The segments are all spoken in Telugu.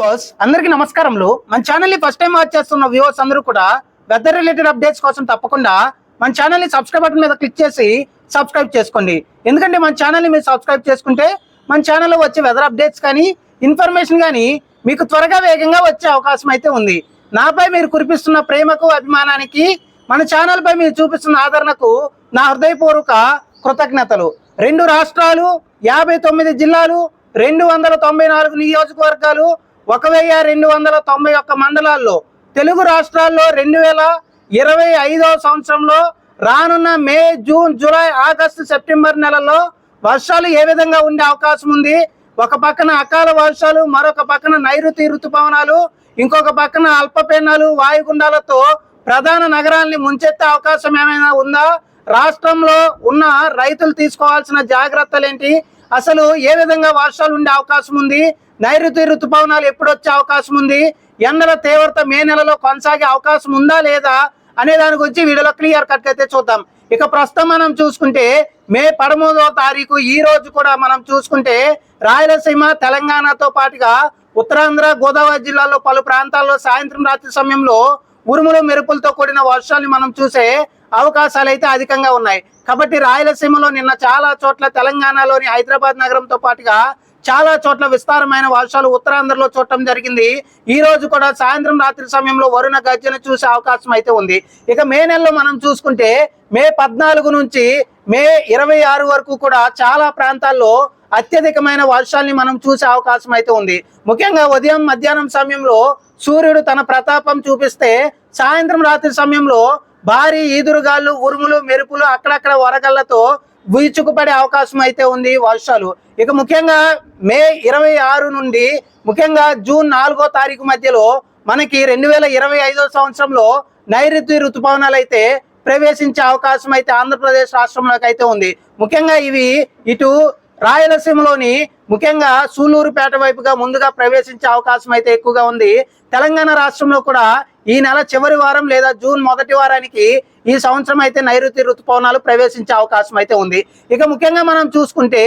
వ్యూవర్స్ అందరికీ నమస్కారములు. మన ఛానల్ని ఫస్ట్ టైం వాచ్ చేస్తున్న వ్యూవర్స్ అందరూ కూడా వెదర్ రిలేటెడ్ అప్డేట్స్ కోసం తప్పకుండా మన ఛానల్ని సబ్స్క్రైబ్ బటన్ మీద క్లిక్ చేసి సబ్స్క్రైబ్ చేసుకోండి. ఎందుకంటే మన ఛానల్ని మీరు సబ్స్క్రైబ్ చేసుకుంటే మన ఛానల్లో వచ్చే వెదర్ అప్డేట్స్ కానీ ఇన్ఫర్మేషన్ కానీ మీకు త్వరగా వేగంగా వచ్చే అవకాశం అయితే ఉంది. నాపై మీరు కురిపిస్తున్న ప్రేమకు అభిమానానికి మన ఛానల్ పై మీరు చూపిస్తున్న ఆదరణకు నా హృదయపూర్వక కృతజ్ఞతలు. రెండు రాష్ట్రాలు యాభై తొమ్మిది జిల్లాలు రెండు వందల తొంభై నాలుగు నియోజకవర్గాలు ఒక వెయ్యి రెండు వందల తొంభై ఒక్క మండలాల్లో తెలుగు రాష్ట్రాల్లో రెండు వేల ఇరవై ఐదవ సంవత్సరంలో రానున్న May June July August September నెలల్లో వర్షాలు ఏ విధంగా ఉండే అవకాశం ఉంది? ఒక పక్కన అకాల వర్షాలు మరొక పక్కన నైరుతి ఋతుపవనాలు ఇంకొక పక్కన అల్పపీనాలు వాయుగుండాలతో ప్రధాన నగరాల్ని ముంచెత్తే అవకాశం ఏమైనా ఉందా? రాష్ట్రంలో ఉన్న రైతులు తీసుకోవాల్సిన జాగ్రత్తలు ఏంటి అసలు ఏ విధంగా వర్షాలు ఉండే అవకాశం ఉంది? నైరుతి ఋతుపవనాలు ఎప్పుడు వచ్చే అవకాశం ఉంది? ఎండల తీవ్రత మే నెలలో కొనసాగే అవకాశం ఉందా లేదా అనే దాని గురించి వీడియోలో క్లియర్ కట్ అయితే చూద్దాం. ఇక ప్రస్తుతం మనం చూసుకుంటే మే పదమూడవ తారీఖు ఈ రోజు కూడా మనం చూసుకుంటే రాయలసీమ తెలంగాణతో పాటుగా ఉత్తరాంధ్ర గోదావరి జిల్లాలో పలు ప్రాంతాల్లో సాయంత్రం రాత్రి సమయంలో ఉరుములు మెరుపులతో కూడిన వర్షాన్ని మనం చూసే అవకాశాలు అయితే అధికంగా ఉన్నాయి. కాబట్టి రాయలసీమలో నిన్న చాలా చోట్ల తెలంగాణలోని హైదరాబాద్ నగరంతో పాటుగా చాలా చోట్ల విస్తారమైన వర్షాలు ఉత్తరాంధ్రలో చూడటం జరిగింది. ఈ రోజు కూడా సాయంత్రం రాత్రి సమయంలో వరుణ గర్జన చూసే అవకాశం అయితే ఉంది. ఇక మే నెలలో మనం చూసుకుంటే మే పద్నాలుగు నుంచి మే ఇరవై ఆరు వరకు కూడా చాలా ప్రాంతాల్లో అత్యధికమైన వర్షాల్ని మనం చూసే అవకాశం అయితే ఉంది. ముఖ్యంగా ఉదయం మధ్యాహ్నం సమయంలో సూర్యుడు తన ప్రతాపం చూపిస్తే సాయంత్రం రాత్రి సమయంలో భారీ ఈదురుగాలు ఉరుములు మెరుపులు అక్కడక్కడ వరగళ్ళతో వీచుకుపడే అవకాశం అయితే ఉంది వర్షాలు. ఇక ముఖ్యంగా మే ఇరవై ఆరు నుండి ముఖ్యంగా జూన్ నాలుగో తారీఖు మధ్యలో మనకి రెండు వేల ఇరవై ఐదో సంవత్సరంలో నైరుతి ఋతుపవనాలు అయితే ప్రవేశించే అవకాశం అయితే ఆంధ్రప్రదేశ్ రాష్ట్రంలోకి అయితే ఉంది. ముఖ్యంగా ఇవి ఇటు రాయలసీమలోని ముఖ్యంగా సూలూరుపేట వైపుగా ముందుగా ప్రవేశించే అవకాశం అయితే ఎక్కువగా ఉంది. తెలంగాణ రాష్ట్రంలో కూడా ఈ నెల చివరి వారం లేదా జూన్ మొదటి వారానికి ఈ సంవత్సరం అయితే నైరుతి ఋతుపవనాలు ప్రవేశించే అవకాశం అయితే ఉంది. ఇక ముఖ్యంగా మనం చూసుకుంటే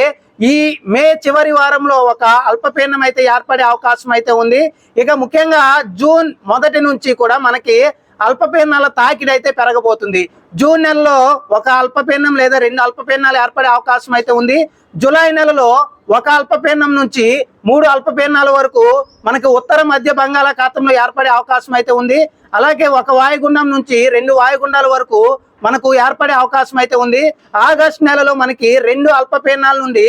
ఈ మే చివరి వారంలో ఒక అల్పపీడనం అయితే ఏర్పడే అవకాశం అయితే ఉంది. ఇక ముఖ్యంగా జూన్ మొదటి నుంచి కూడా మనకి అల్పపీడనాల తాకిడి అయితే పెరగబోతుంది. జూన్ నెలలో ఒక అల్పపీడనం లేదా రెండు అల్పపీడనాలు ఏర్పడే అవకాశం అయితే ఉంది. జూలై నెలలో ఒక అల్పపీడనం నుంచి మూడు అల్పపీడనాల వరకు మనకి ఉత్తర మధ్య బంగాళాఖాతంలో ఏర్పడే అవకాశం అయితే ఉంది. అలాగే ఒక వాయుగుండం నుంచి రెండు వాయుగుండాల వరకు మనకు ఏర్పడే అవకాశం అయితే ఉంది. ఆగస్ట్ నెలలో మనకి రెండు అల్పపీడనాల నుండి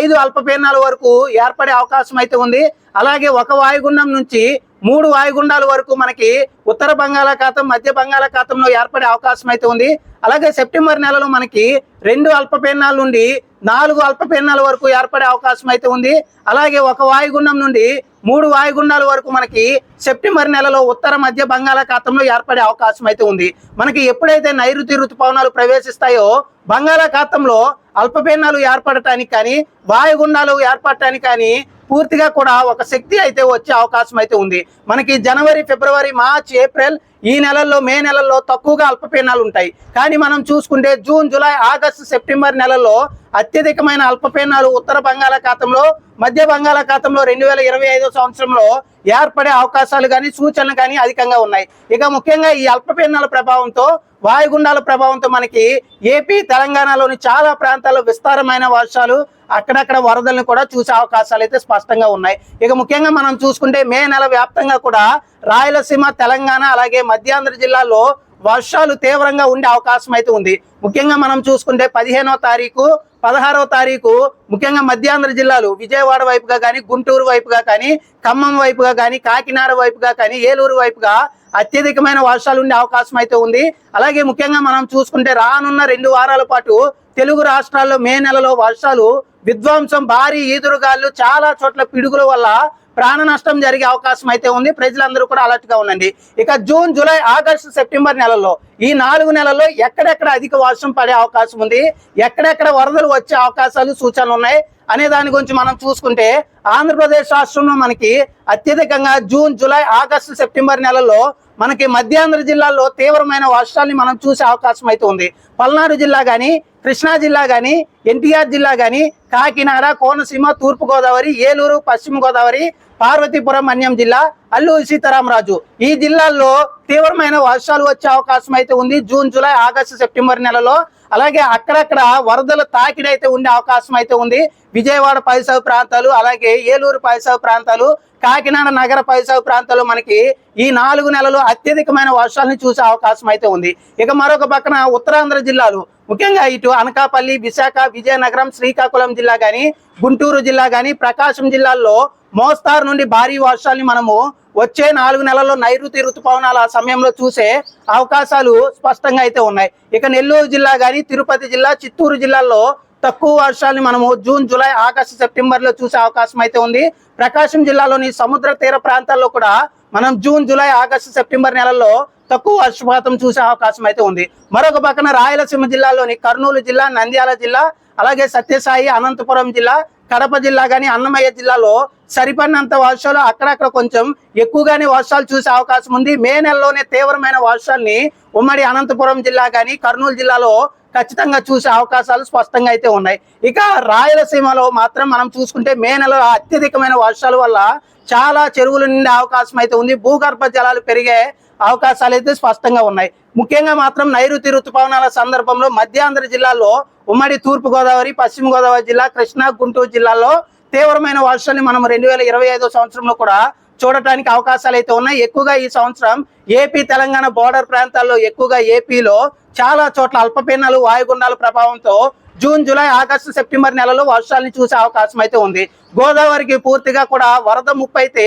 ఐదు అల్పపీడనాల వరకు ఏర్పడే అవకాశం అయితే ఉంది. అలాగే ఒక వాయుగుండం నుంచి మూడు వాయుగుండాల వరకు మనకి ఉత్తర బంగాళాఖాతం మధ్య బంగాళాఖాతంలో ఏర్పడే అవకాశం అయితే ఉంది. అలాగే సెప్టెంబర్ నెలలో మనకి రెండు అల్పపీడనాల నుండి నాలుగు అల్పపీడనాల వరకు ఏర్పడే అవకాశం అయితే ఉంది. అలాగే ఒక వాయుగుండం నుండి మూడు వాయుగుండాల వరకు మనకి సెప్టెంబర్ నెలలో ఉత్తర మధ్య బంగాళాఖాతంలో ఏర్పడే అవకాశం అయితే ఉంది. మనకి ఎప్పుడైతే నైరుతి ఋతుపవనాలు ప్రవేశిస్తాయో బంగాళాఖాతంలో అల్పపీడనాలు ఏర్పడటానికి కానీ వాయుగుండాలు ఏర్పడటానికి కానీ పూర్తిగా కూడా ఒక శక్తి అయితే వచ్చే అవకాశం అయితే ఉంది. మనకి జనవరి ఫిబ్రవరి మార్చ్ ఏప్రిల్ ఈ నెలల్లో మే నెలల్లో తక్కువగా అల్పపీడనాలు ఉంటాయి. కానీ మనం చూసుకుంటే జూన్ జూలై ఆగస్టు సెప్టెంబర్ నెలల్లో అత్యధికమైన అల్పపీడనాలు ఉత్తర బంగాళాఖాతంలో మధ్య బంగాళాఖాతంలో రెండు వేల ఇరవై ఐదో సంవత్సరంలో ఏర్పడే అవకాశాలు కానీ సూచనలు కానీ అధికంగా ఉన్నాయి. ఇక ముఖ్యంగా ఈ అల్పపీడనాల ప్రభావంతో వాయుగుండాల ప్రభావంతో మనకి ఏపీ తెలంగాణలోని చాలా ప్రాంతాల్లో విస్తారమైన వర్షాలు అక్కడక్కడ వరదలను కూడా చూసే అవకాశాలు అయితే స్పష్టంగా ఉన్నాయి. ఇక ముఖ్యంగా మనం చూసుకుంటే మే నెల వ్యాప్తంగా కూడా రాయలసీమ తెలంగాణ అలాగే మధ్యాంధ్ర జిల్లాలో వర్షాలు తీవ్రంగా ఉండే అవకాశం అయితే ఉంది. ముఖ్యంగా మనం చూసుకుంటే పదిహేనో తారీఖు పదహారవ తారీఖు ముఖ్యంగా మధ్యాంధ్ర జిల్లాలు విజయవాడ వైపుగా కానీ గుంటూరు వైపుగా కానీ ఖమ్మం వైపుగా కానీ కాకినాడ వైపుగా కానీ ఏలూరు వైపుగా అత్యధికమైన వర్షాలు ఉండే అవకాశం అయితే ఉంది. అలాగే ముఖ్యంగా మనం చూసుకుంటే రానున్న రెండు వారాల పాటు తెలుగు రాష్ట్రాల్లో మే నెలలో వర్షాలు విధ్వంసం భారీ ఈదురుగాలు చాలా చోట్ల పిడుగుల వల్ల ప్రాణ నష్టం జరిగే అవకాశం అయితే ఉంది. ప్రజలందరూ కూడా అలర్ట్గా ఉండండి. ఇక జూన్ జూలై ఆగస్టు సెప్టెంబర్ నెలలో ఈ నాలుగు నెలల్లో ఎక్కడెక్కడ అధిక వర్షం పడే అవకాశం ఉంది? ఎక్కడెక్కడ వరదలు వచ్చే అవకాశాలు సూచనలు ఉన్నాయి? అనే దాని గురించి మనం చూసుకుంటే ఆంధ్రప్రదేశ్ రాష్ట్రంలో మనకి అత్యధికంగా జూన్ జూలై ఆగస్టు సెప్టెంబర్ నెలల్లో మనకి మధ్యాంధ్ర జిల్లాల్లో తీవ్రమైన వర్షాల్ని మనం చూసే అవకాశం అయితే ఉంది. పల్నాడు జిల్లా కానీ కృష్ణా జిల్లా కానీ ఎన్టీఆర్ జిల్లా కానీ కాకినాడ కోనసీమ తూర్పుగోదావరి ఏలూరు పశ్చిమ గోదావరి పార్వతీపురం అన్యం జిల్లా అల్లూరి సీతారామరాజు. ఈ జిల్లాల్లో తీవ్రమైన వర్షాలు వచ్చే అవకాశం అయితే ఉంది. జూన్ జూలై ఆగస్టు సెప్టెంబర్ నెలలో. అలాగే అక్కడక్కడ వరదల తాకిడి అయితే ఉండే అవకాశం అయితే ఉంది. విజయవాడ పరిసర ప్రాంతాలు అలాగే ఏలూరు పరిసర ప్రాంతాలు కాకినాడ నగర పరిసర ప్రాంతాల్లో మనకి ఈ నాలుగు నెలలు అత్యధికమైన వర్షాలను చూసే అవకాశం అయితే ఉంది. ఇక మరొక పక్కన ఉత్తరాంధ్ర జిల్లాలు. ముఖ్యంగా ఇటు అనకాపల్లి విశాఖ విజయనగరం శ్రీకాకుళం జిల్లా కానీ గుంటూరు జిల్లా కానీ ప్రకాశం జిల్లాల్లో మోస్తారు నుండి భారీ వర్షాలని మనము వచ్చే నాలుగు నెలల్లో నైరుతి ఋతుపవనాల సమయంలో చూసే అవకాశాలు స్పష్టంగా అయితే ఉన్నాయి. ఇక నెల్లూరు జిల్లా కానీ తిరుపతి జిల్లా చిత్తూరు జిల్లాల్లో తక్కువ వర్షాలని మనము జూన్ జూలై ఆగస్టు సెప్టెంబర్లో చూసే అవకాశం అయితే ఉంది. ప్రకాశం జిల్లాలోని సముద్ర తీర ప్రాంతాల్లో కూడా మనం జూన్ జూలై ఆగస్టు సెప్టెంబర్ నెలల్లో తక్కువ వర్షపాతం చూసే అవకాశం అయితే ఉంది. మరొక పక్కన రాయలసీమ జిల్లాలోని కర్నూలు జిల్లా నంద్యాల జిల్లా అలాగే సత్యసాయి అనంతపురం జిల్లా కడప జిల్లా గాని అన్నమయ్య జిల్లాలో సరిపడినంత వర్షాలు అక్కడక్కడ కొంచెం ఎక్కువగానే వర్షాలు చూసే అవకాశం ఉంది. మే నెలలోనే తీవ్రమైన వర్షాల్ని ఉమ్మడి అనంతపురం జిల్లా గాని కర్నూలు జిల్లాలో ఖచ్చితంగా చూసే అవకాశాలు స్పష్టంగా అయితే ఉన్నాయి. ఇక రాయలసీమలో మాత్రం మనం చూసుకుంటే మే నెలలో అత్యధికమైన వర్షాల వల్ల చాలా చెరువులు నిండే అవకాశం అయితే ఉంది. భూగర్భ జలాలు పెరిగే అవకాశాలు అయితే స్పష్టంగా ఉన్నాయి. ముఖ్యంగా మాత్రం నైరుతి ఋతుపవనాల సందర్భంలో మధ్యాంధ్ర జిల్లాలో ఉమ్మడి తూర్పు గోదావరి పశ్చిమ గోదావరి జిల్లా కృష్ణా గుంటూరు జిల్లాలో తీవ్రమైన వర్షాన్ని మనం రెండు వేల ఇరవై సంవత్సరంలో కూడా చూడటానికి అవకాశాలు అయితే ఉన్నాయి. ఎక్కువగా ఈ సంవత్సరం ఏపీ తెలంగాణ బోర్డర్ ప్రాంతాల్లో ఎక్కువగా ఏపీలో చాలా చోట్ల అల్పపీనాలు వాయుగుండాల ప్రభావంతో జూన్ జూలై ఆగస్టు సెప్టెంబర్ నెలలో వర్షాలను చూసే అవకాశం అయితే ఉంది. గోదావరికి పూర్తిగా కూడా వరద ముప్పు అయితే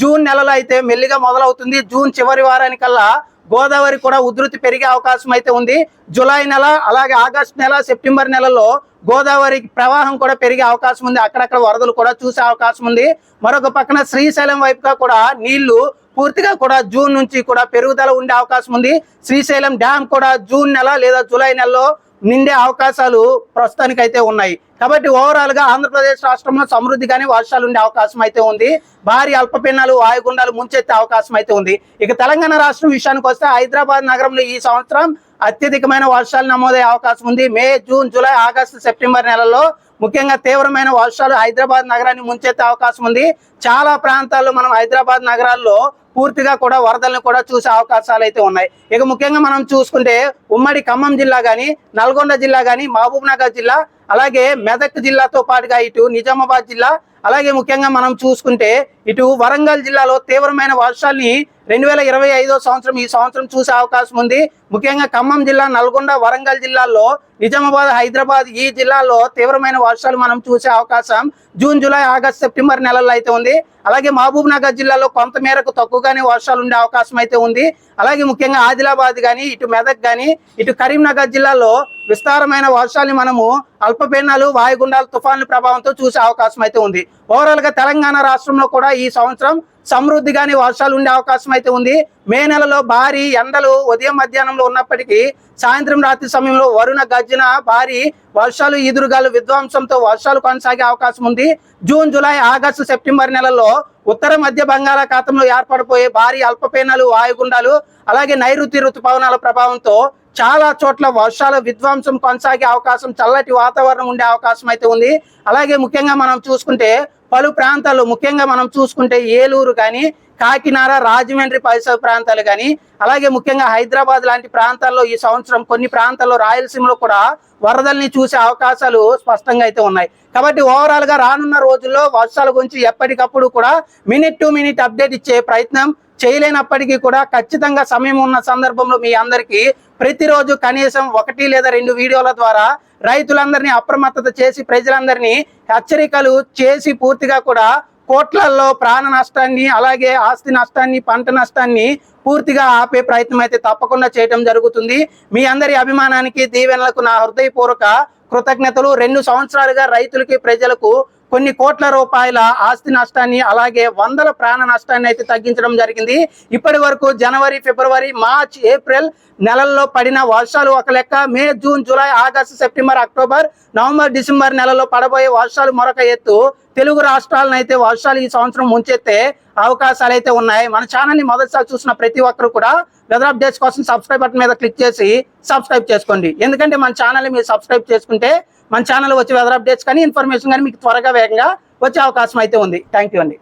జూన్ నెలలో అయితే మెల్లిగా మొదలవుతుంది. జూన్ చివరి వారానికల్లా గోదావరి కూడా ఉధృతి పెరిగే అవకాశం అయితే ఉంది. జూలై నెల అలాగే ఆగస్ట్ నెల సెప్టెంబర్ నెలలో గోదావరి ప్రవాహం కూడా పెరిగే అవకాశం ఉంది. అక్కడక్కడ వరదలు కూడా చూసే అవకాశం ఉంది. మరొక పక్కన శ్రీశైలం వైపుగా కూడా నీళ్ళు పూర్తిగా కూడా జూన్ నుంచి కూడా పెరుగుదల ఉండే అవకాశం ఉంది. శ్రీశైలం డ్యామ్ కూడా జూన్ నెల లేదా జూలై నెలలో నిండే అవకాశాలు ప్రస్తుతానికి అయితే ఉన్నాయి. కాబట్టి ఓవరాల్గా ఆంధ్రప్రదేశ్ రాష్ట్రంలో సమృద్ధిగానే వర్షాలు ఉండే అవకాశం అయితే ఉంది. భారీ అల్పపిన్నాలు వాయుగుండాలు ముంచెత్తే అవకాశం అయితే ఉంది. ఇక తెలంగాణ రాష్ట్రం విషయానికి వస్తే హైదరాబాద్ నగరంలో ఈ సంవత్సరం అత్యధికమైన వర్షాలు నమోదయ్యే అవకాశం ఉంది. May June July August September నెలలో ముఖ్యంగా తీవ్రమైన వర్షాలు హైదరాబాద్ నగరాన్ని ముంచెత్తే అవకాశం ఉంది. చాలా ప్రాంతాల్లో మనం హైదరాబాద్ నగరాల్లో పూర్తిగా కూడా వరదలను కూడా చూసే అవకాశాలు అయితే ఉన్నాయి. ఇక ముఖ్యంగా మనం చూసుకుంటే ఉమ్మడి ఖమ్మం జిల్లా కానీ నల్గొండ జిల్లా కానీ మహబూబ్నగర్ జిల్లా అలాగే మెదక్ జిల్లాతో పాటుగా ఇటు నిజామాబాద్ జిల్లా అలాగే ముఖ్యంగా మనం చూసుకుంటే ఇటు వరంగల్ జిల్లాలో తీవ్రమైన వర్షాల్ని రెండు వేల ఇరవై ఐదో సంవత్సరం ఈ సంవత్సరం చూసే అవకాశం ఉంది. ముఖ్యంగా ఖమ్మం జిల్లా నల్గొండ వరంగల్ జిల్లాల్లో నిజామాబాద్ హైదరాబాద్ ఈ జిల్లాల్లో తీవ్రమైన వర్షాలు మనం చూసే అవకాశం. జూన్ జూలై ఆగస్ట్ సెప్టెంబర్ నెలల్లో అయితే ఉంది. అలాగే మహబూబ్ నగర్ జిల్లాలో కొంత మేరకు తక్కువగానే వర్షాలు ఉండే అవకాశం అయితే ఉంది. అలాగే ముఖ్యంగా ఆదిలాబాద్ కానీ ఇటు మెదక్ కానీ ఇటు కరీంనగర్ జిల్లాలో విస్తారమైన వర్షాలు మనము అల్పపీడనాలు వాయుగుండాలు తుఫాన్ల ప్రభావంతో చూసే అవకాశం అయితే ఉంది. ఓవరాల్గా తెలంగాణ రాష్ట్రంలో కూడా ఈ సంవత్సరం సమృద్ధిగానే వర్షాలు ఉండే అవకాశం అయితే ఉంది. మే నెలలో భారీ ఎండలు ఉదయం మధ్యాహ్నంలో ఉన్నప్పటికీ సాయంత్రం రాత్రి సమయంలో వరుణ గర్జన భారీ వర్షాలు ఈదురుగాలు విధ్వంసంతో వర్షాలు కొనసాగే అవకాశం ఉంది. జూన్ జూలై ఆగస్టు సెప్టెంబర్ నెలలో ఉత్తర మధ్య బంగాళాఖాతంలో ఏర్పడిపోయే భారీ అల్పపీనాలు వాయుగుండాలు అలాగే నైరుతి ఋతుపవనాల ప్రభావంతో చాలా చోట్ల వర్షాల విధ్వంసం కొనసాగే అవకాశం చల్లటి వాతావరణం ఉండే అవకాశం అయితే ఉంది. అలాగే ముఖ్యంగా మనం చూసుకుంటే పలు ప్రాంతాల్లో ముఖ్యంగా మనం చూసుకుంటే ఏలూరు కానీ కాకినాడ రాజమండ్రి పరిసర ప్రాంతాలు కానీ అలాగే ముఖ్యంగా హైదరాబాద్ లాంటి ప్రాంతాల్లో ఈ సంవత్సరం కొన్ని ప్రాంతాల్లో రాయలసీమలో కూడా వరదల్ని చూసే అవకాశాలు స్పష్టంగా అయితే ఉన్నాయి. కాబట్టి ఓవరాల్గా రానున్న రోజుల్లో వర్షాల గురించి ఎప్పటికప్పుడు కూడా మినిట్ టు మినిట్ అప్డేట్ ఇచ్చే ప్రయత్నం చేయలేనప్పటికీ కూడా ఖచ్చితంగా సమయం ఉన్న సందర్భంలో మీ అందరికీ ప్రతిరోజు కనీసం ఒకటి లేదా రెండు వీడియోల ద్వారా రైతులందరినీ అప్రమత్తత చేసి ప్రజలందరినీ హెచ్చరికలు చేసి పూర్తిగా కూడా కోట్లల్లో ప్రాణ నష్టాన్ని అలాగే ఆస్తి నష్టాన్ని పంట నష్టాన్ని పూర్తిగా ఆపే ప్రయత్నం అయితే తప్పకుండా చేయడం జరుగుతుంది. మీ అందరి అభిమానానికి దీవెనలకు నా హృదయపూర్వక కృతజ్ఞతలు. రెండు సంవత్సరాలుగా రైతులకి ప్రజలకు కొన్ని కోట్ల రూపాయల ఆస్తి నష్టాన్ని అలాగే వందల ప్రాణ నష్టాన్ని అయితే తగ్గించడం జరిగింది. ఇప్పటి వరకు జనవరి ఫిబ్రవరి మార్చ్ ఏప్రిల్ నెలల్లో పడిన వర్షాలు ఒక లెక్క. May June July August September October November December నెలలో పడబోయే వర్షాలు మరొక ఎత్తు. తెలుగు రాష్ట్రాలను అయితే వర్షాలు ఈ సంవత్సరం ముంచెత్తే అవకాశాలు అయితే ఉన్నాయి. మన ఛానల్ని మొదటిసారి చూసిన ప్రతి ఒక్కరు కూడా వెదర్ అప్డేట్స్ కోసం సబ్స్క్రైబ్ బటన్ మీద క్లిక్ చేసి సబ్స్క్రైబ్ చేసుకోండి. ఎందుకంటే మన ఛానల్ మీరు సబ్స్క్రైబ్ చేసుకుంటే మన ఛానల్ వచ్చే వెదర్ అప్డేట్స్ కానీ ఇన్ఫర్మేషన్ కానీ మీకు త్వరగా వేగంగా వచ్చే అవకాశం అయితే ఉంది. థ్యాంక్ యూ అండి.